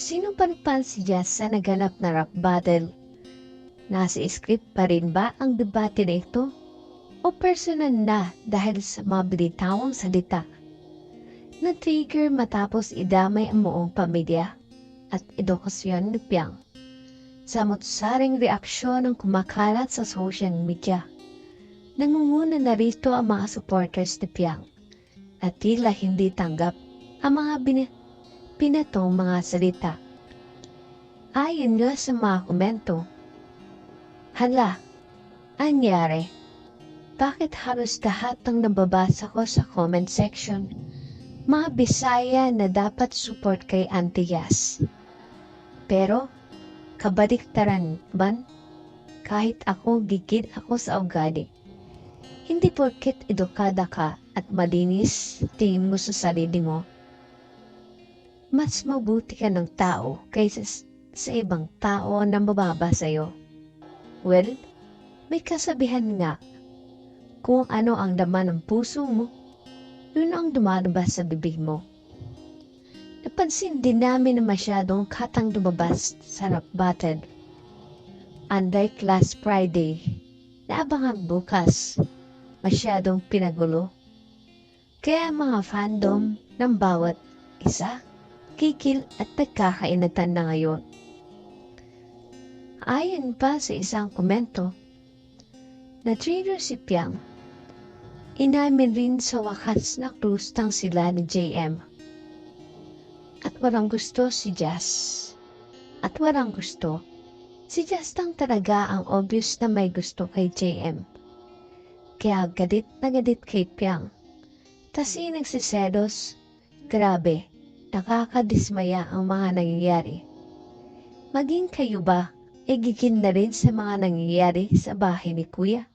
Sino pa naman si Jazz sa naganap na rap battle? Nasa script pa rin ba ang debate na ito? O personal na dahil sa mabilitawang salita? Na-trigger matapos idamay ang buong pamilya at edukasyon ni Piang. Sa mutsaring reaksyon ng kumakalat sa social media, nangunguna na rito ang mga supporters ni Piang at tila hindi tanggap ang mga bin- pinatong mga salita. Ayon nga sa mga komento, Hala, anyari? Bakit halos lahat ng nababasa ko sa comment section, mga Bisaya na dapat support kay Auntie Yas? Pero, kabaliktaran ban? Kahit ako gigid ako sa ugali. Hindi porket edukada ka at malinis tingin mo sa sarili mo, mas mabuti ka ng tao kaysa sa ibang tao na mababa sa'yo. Well, may kasabihan nga, kung ano ang laman ng puso mo, yun ang dumalabas sa bibig mo. Napansin din namin na masyadong katang lumabas sa rap battle. Unlike last Friday, naabangan bukas, masyadong pinagulo. Kaya mga fandom ng bawat isa, kikil at nagkakainatan na ngayon. Ayon pa sa isang komento, na trigger si Piang, inamin rin sa wakas na krustang sila ni JM. At walang gusto si Jazz. At walang gusto, si Jazz lang talaga ang obvious na may gusto kay JM. Kaya galit na galit kay Piang. Tas si nagsiselos, grabe, nakakadismaya ang mga nangyayari. Maging kayo ba, igigin na rin sa mga nangyayari sa bahay ni Kuya?